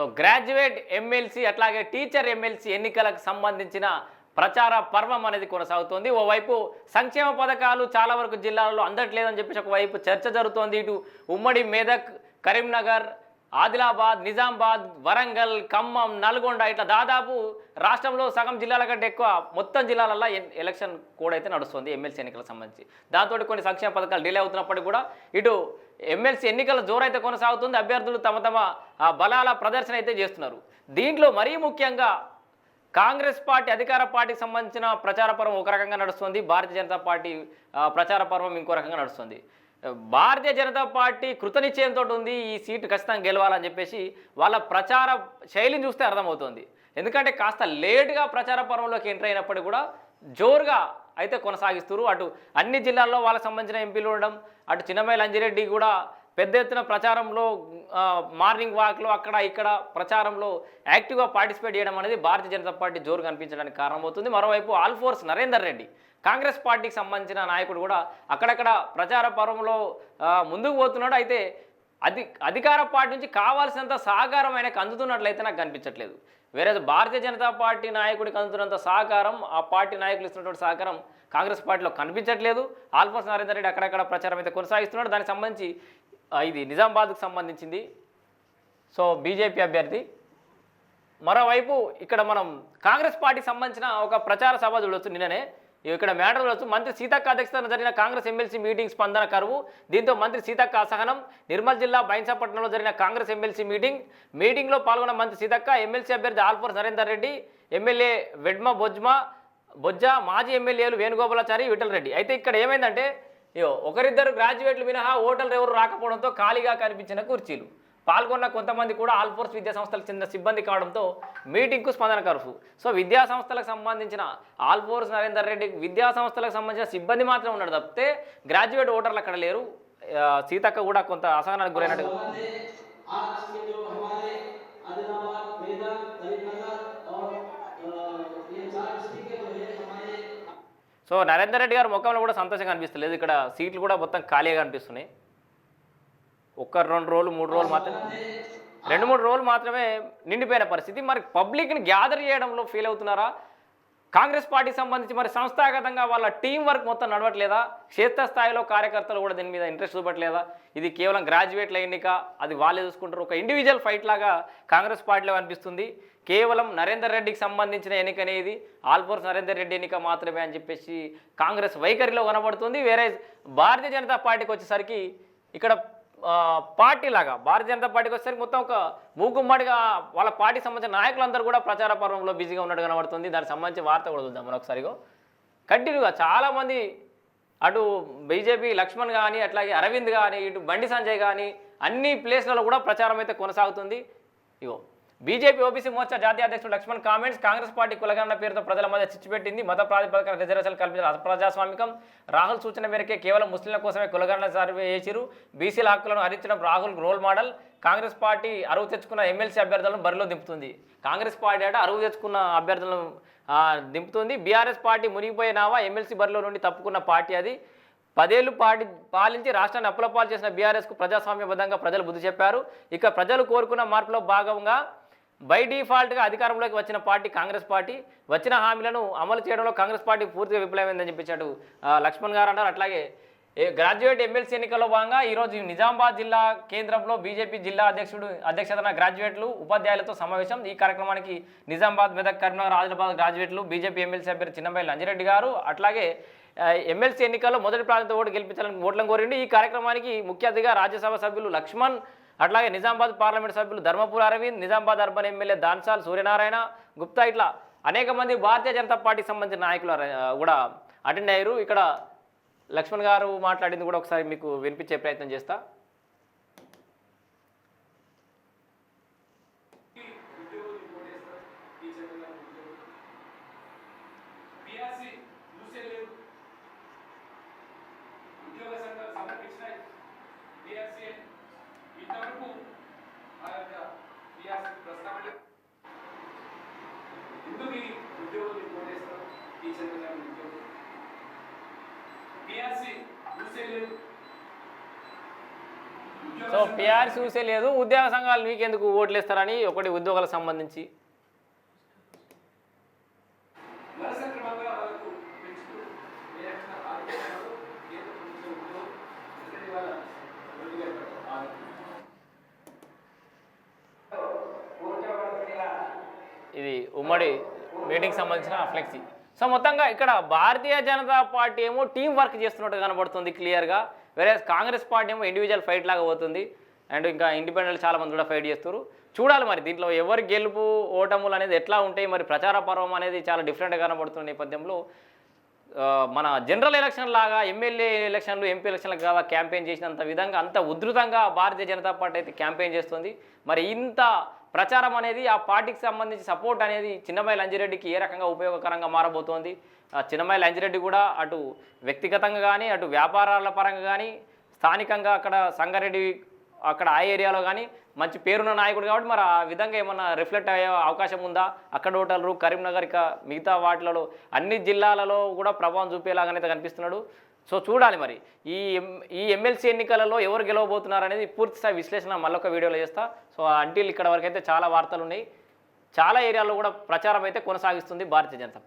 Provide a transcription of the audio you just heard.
So graduate MLC అట్లాగే teacher MLC ఎన్నికలకు సంబంధించిన ప్రచార పర్వం అనేది కొనసాగుతోంది. ఓవైపు సంక్షేమ పథకాలు చాలా వరకు జిల్లాలలో అందట్లేదని చెప్పేసి ఒకవైపు చర్చ జరుగుతోంది. ఇటు ఉమ్మడి మెదక్ కరీంనగర్ ఆదిలాబాద్ నిజామాబాద్ వరంగల్ ఖమ్మం నల్గొండ ఇట్లా దాదాపు రాష్ట్రంలో సగం జిల్లాల కంటే ఎక్కువ మొత్తం జిల్లాలలో ఎన్- ఎలక్షన్ కూడా అయితే నడుస్తుంది ఎమ్మెల్సీ ఎన్నికలకు సంబంధించి. దాంతో కొన్ని సంక్షేమ పథకాలు డిలే అవుతున్నప్పటికీ కూడా ఇటు ఎమ్మెల్సీ ఎన్నికల జోరైతే కొనసాగుతుంది. అభ్యర్థులు తమ తమ బలాల ప్రదర్శన అయితే చేస్తున్నారు. దీంట్లో మరీ ముఖ్యంగా కాంగ్రెస్ పార్టీ అధికార పార్టీకి సంబంధించిన ప్రచార పర్వం ఒక రకంగా నడుస్తుంది. భారతీయ జనతా పార్టీ ప్రచార పర్వం ఇంకో రకంగా నడుస్తుంది. భారతీయ జనతా పార్టీ కృతనిశ్చయంతో ఉంది ఈ సీటు ఖచ్చితంగా గెలవాలని చెప్పేసి వాళ్ళ ప్రచార శైలిని చూస్తే అర్థమవుతుంది. ఎందుకంటే కాస్త లేటుగా ప్రచార పర్వంలోకి ఎంటర్ అయినప్పటికీ కూడా జోరుగా అయితే కొనసాగిస్తారు అటు అన్ని జిల్లాల్లో వాళ్ళకి సంబంధించిన ఎంపీలు ఉండడం అటు చిన్నమయ్య లంజిరెడ్డి కూడా పెద్ద ఎత్తున ప్రచారంలో మార్నింగ్ వాక్లో అక్కడ ఇక్కడ ప్రచారంలో యాక్టివ్గా పార్టిసిపేట్ చేయడం అనేది భారతీయ జనతా పార్టీ జోరు కనిపించడానికి కారణమవుతుంది. మరోవైపు ఆల్ఫోర్స్ నరేందర్ రెడ్డి కాంగ్రెస్ పార్టీకి సంబంధించిన నాయకుడు కూడా అక్కడక్కడ ప్రచార పర్వంలో ముందుకు పోతున్నాడు. అయితే అధి అధికార పార్టీ నుంచి కావాల్సినంత సహకారం ఆయనకు అందుతున్నట్లయితే నాకు కనిపించట్లేదు. వేరే భారతీయ జనతా పార్టీ నాయకుడికి అందుతున్నంత సహకారం ఆ పార్టీ నాయకులు ఇస్తున్నటువంటి సహకారం కాంగ్రెస్ పార్టీలో కనిపించట్లేదు. ఆల్ఫోన్స్ నరేందర్ రెడ్డి అక్కడక్కడ ప్రచారం అయితే కొనసాగిస్తున్నాడు. దానికి సంబంధించి ఇది నిజామాబాద్కు సంబంధించింది. సో బీజేపీ అభ్యర్థి. మరోవైపు ఇక్కడ మనం కాంగ్రెస్ పార్టీకి సంబంధించిన ఒక ప్రచార సభ చూడొచ్చు నిన్ననే. ఇక్కడ మ్యాటర్ చూడవచ్చు మంత్రి సీతక్క అధ్యక్షతన జరిగిన కాంగ్రెస్ ఎమ్మెల్సీ మీటింగ్ స్పందన కరువు. దీంతో మంత్రి సీతక్క అసహనం. నిర్మల్ జిల్లా బైన్సాపట్నంలో జరిగిన కాంగ్రెస్ ఎమ్మెల్సీ మీటింగ్. మీటింగ్లో పాల్గొన్న మంత్రి సీతక్క ఎమ్మెల్సీ అభ్యర్థి ఆల్ఫోర్ నరేందర్ రెడ్డి ఎమ్మెల్యే వెడ్మ బొజ్మా బొజ్జ మాజీ ఎమ్మెల్యేలు వేణుగోపాలాచారి విఠల్ రెడ్డి అయితే ఇక్కడ ఏమైందంటే ఇయో ఒకరిద్దరు గ్రాడ్యుయేట్లు మినహా ఓటర్లు ఎవరు రాకపోవడంతో ఖాళీగా కనిపించిన కుర్చీలు. పాల్గొన్న కొంతమంది కూడా ఆల్ఫోర్స్ విద్యా సంస్థలకు చెందిన సిబ్బంది కావడంతో మీటింగ్కు స్పందన కరువు. సో విద్యా సంస్థలకు సంబంధించిన ఆల్ఫోర్స్ నరేందర్ రెడ్డి విద్యా సంస్థలకు సంబంధించిన సిబ్బంది మాత్రం ఉన్నాడు. తప్పితే గ్రాడ్యుయేట్ ఓటర్లు అక్కడ లేరు. సీతక్క కూడా కొంత అసహనానికి గురైనట్టు సో నరేందర్ రెడ్డి గారు ముఖంలో కూడా సంతోషంగా అనిపిస్తలేదు ఇక్కడ సీట్లు కూడా మొత్తం ఖాళీగా అనిపిస్తున్నాయి. ఒక్క రెండు రోజులు మూడు రోజులు మాత్రమే. రెండు మూడు రోజులు మాత్రమే నిండిపోయిన పరిస్థితి. మరి పబ్లిక్ని గ్యాదర్ చేయడంలో ఫీల్ అవుతున్నారా? కాంగ్రెస్ పార్టీకి సంబంధించి మరి సంస్థాగతంగా వాళ్ళ టీం వర్క్ మొత్తం నడవట్లేదా? క్షేత్రస్థాయిలో కార్యకర్తలు కూడా దీని మీద ఇంట్రెస్ట్ చూపట్లేదా? ఇది కేవలం గ్రాడ్యుయేట్ల ఎన్నిక అది వాళ్ళే చూసుకుంటారు. ఒక ఇండివిజువల్ ఫైట్ లాగా కాంగ్రెస్ పార్టీలో అనిపిస్తుంది. కేవలం నరేందర్ రెడ్డికి సంబంధించిన ఎన్నిక అనేది ఆల్ఫోర్స్ నరేందర్ రెడ్డి ఎన్నిక మాత్రమే అని చెప్పేసి కాంగ్రెస్ వైఖరిలో కనబడుతుంది. వేరే భారతీయ జనతా పార్టీకి వచ్చేసరికి ఇక్కడ పార్టీ లాగా భారతీయ జనతా పార్టీకి వచ్చేసరికి మొత్తం ఒక మూకుమ్మడిగా వాళ్ళ పార్టీ సంబంధించిన నాయకులందరూ కూడా ప్రచార పర్వంలో బిజీగా ఉన్నట్టు కనబడుతుంది. దానికి సంబంధించి వార్త కూడా చూద్దాం మరొకసారిగా కంటిన్యూగా చాలామంది అటు బీజేపీ లక్ష్మణ్ కానీ అట్లాగే అరవింద్ కానీ ఇటు బండి సంజయ్ కానీ అన్ని ప్లేస్లలో కూడా ప్రచారం అయితే కొనసాగుతుంది. ఇగో. బీజేపీ ఓబీసీ మోర్చా జాతీయ అధ్యక్షుడు లక్ష్మణ్ కామెంట్స్ కాంగ్రెస్ పార్టీ కులగన్న పేరుతో ప్రజల మధ్య చిచ్చుపెట్టింది. మత ప్రాతిపదికన రిజర్వేషన్ కల్పించిన అప్రజాస్వామికం. రాహుల్ సూచన మేరకే కేవలం ముస్లింల కోసమే కులగన్న సర్వే చేసిరు బీసీల హక్కులను హరించడం Rahul role model. Congress party అరువు తెచ్చుకున్న ఎమ్మెల్సీ అభ్యర్థులను బరిలో దింపుతుంది. కాంగ్రెస్ పార్టీ అంటే అరువు తెచ్చుకున్న అభ్యర్థులను దింపుతుంది. బీఆర్ఎస్ పార్టీ మునిగిపోయినావా ఎమ్మెల్సీ బరిలో నుండి తప్పుకున్న పార్టీ అది. పదేళ్ళు పాటి పాలించి రాష్ట్రాన్ని అప్పుల పాలు చేసిన బీఆర్ఎస్కు ప్రజాస్వామ్యబద్ధంగా ప్రజలు బుద్ధి చెప్పారు. ఇక ప్రజలు కోరుకున్న మార్పులో భాగంగా బై డిఫాల్ట్గా అధికారంలోకి వచ్చిన పార్టీ కాంగ్రెస్ పార్టీ వచ్చిన హామీలను అమలు చేయడంలో కాంగ్రెస్ పార్టీ పూర్తిగా విఫలమైందని చెప్పించాడు లక్ష్మణ్ గారు అన్నారు. అట్లాగే గ్రాడ్యుయేట్ ఎమ్మెల్సీ ఎన్నికల్లో భాగంగా ఈరోజు నిజామాబాద్ జిల్లా కేంద్రంలో బీజేపీ జిల్లా అధ్యక్షుడు అధ్యక్షతన గ్రాడ్యుయేట్లు ఉపాధ్యాయులతో సమావేశం. ఈ కార్యక్రమానికి నిజామాబాద్ మెదక్ కరీంనగర్ ఆదిలాబాద్ గ్రాడ్యుయేట్లు బీజేపీ ఎమ్మెల్సీ అభ్యర్థి చిన్నబాయి లంజిరెడ్డి గారు. అట్లాగే ఎమ్మెల్సీ ఎన్నికల్లో మొదటి ప్రాంతంతో ఓటు గెలిపించాలని ఓట్లను కోరిండి ఈ కార్యక్రమానికి ముఖ్య అతిథిగా రాజ్యసభ సభ్యులు లక్ష్మణ్ అట్లాగే నిజామాబాద్ పార్లమెంట్ సభ్యులు ధర్మపుర అరవింద్ నిజామాబాద్ అర్బన్ ఎమ్మెల్యే దాన్సాల్ సూర్యనారాయణ గుప్తా ఇట్లా అనేక మంది భారతీయ జనతా పార్టీకి సంబంధించిన నాయకులు కూడా అటెండ్ అయ్యారు. ఇక్కడ లక్ష్మణ్ గారు మాట్లాడింది కూడా ఒకసారి మీకు వినిపించే ప్రయత్నం చేస్తా పిఆర్సీ చూసే లేదు ఉద్యోగ సంఘాలు సమర్పించినాయి పిఆర్సీ ఇంతవరకు ఆ యొక్క పిఆర్సీ ప్రస్తావన లేదు. ఎందుకు ఈ ఉద్యోగులు కోటేస్తారు టీచర్లు కానీ ఉద్యోగులు పిఆర్సీ చూసే లేదు సో పిఆర్ చూసే లేదు. ఉద్యోగ సంఘాలు మీకెందుకు ఓట్లు ఇస్తారని ఒకటి ఉద్యోగాలకు సంబంధించి. ఇది ఉమ్మడి మీటింగ్ సంబంధించిన ఫ్లెక్సీ. సో మొత్తంగా ఇక్కడ భారతీయ జనతా పార్టీ ఏమో టీం వర్క్ చేస్తున్నట్టు కనబడుతుంది క్లియర్గా. వేరే కాంగ్రెస్ పార్టీ ఏమో ఇండివిజువల్ ఫైట్ లాగా పోతుంది. అండ్ ఇంకా ఇండిపెండెంట్ చాలా మంది కూడా ఫైట్ చేస్తారు. చూడాలి మరి దీంట్లో ఎవరి గెలుపు ఓటములు అనేది ఎట్లా ఉంటాయి మరి ప్రచార పర్వం అనేది చాలా డిఫరెంట్గా కనబడుతున్న నేపథ్యంలో మన జనరల్ ఎలక్షన్ లాగా ఎమ్మెల్యే ఎలక్షన్లు ఎంపీ ఎలక్షన్లకు కాదా క్యాంపెయిన్ చేసినంత విధంగా అంత ఉధృతంగా భారతీయ జనతా పార్టీ అయితే క్యాంపెయిన్ చేస్తుంది. మరి ఇంత ప్రచారం అనేది ఆ పార్టీకి సంబంధించి సపోర్ట్ అనేది చిన్నమయ్య లంజిరెడ్డికి ఏ రకంగా ఉపయోగకరంగా మారబోతోంది? ఆ లంజిరెడ్డి కూడా అటు వ్యక్తిగతంగా కానీ అటు వ్యాపారాల పరంగా కానీ స్థానికంగా అక్కడ సంగారెడ్డి అక్కడ ఆ ఏరియాలో కానీ మంచి పేరున్న నాయకుడు కాబట్టి మరి ఆ విధంగా ఏమన్నా రిఫ్లెక్ట్ అయ్యే అవకాశం ఉందా? అక్కడ ఓటర్లు కరీంనగర్ ఇక మిగతా వాటిలలో అన్ని జిల్లాలలో కూడా ప్రభావం చూపేలాగానైతే కనిపిస్తున్నాడు. సో చూడాలి మరి. ఈ ఎం- ఈ ఎమ్మెల్సీ ఎన్నికలలో ఎవరు గెలవబోతున్నారు అనేది పూర్తి స్థాయి విశ్లేషణ మళ్ళొక వీడియోలో చేస్తా. సో అంటిల్ ఇక్కడ వరకు అయితే చాలా వార్తలు ఉన్నాయి. చాలా ఏరియాల్లో కూడా ప్రచారం అయితే కొనసాగిస్తుంది భారతీయ జనతా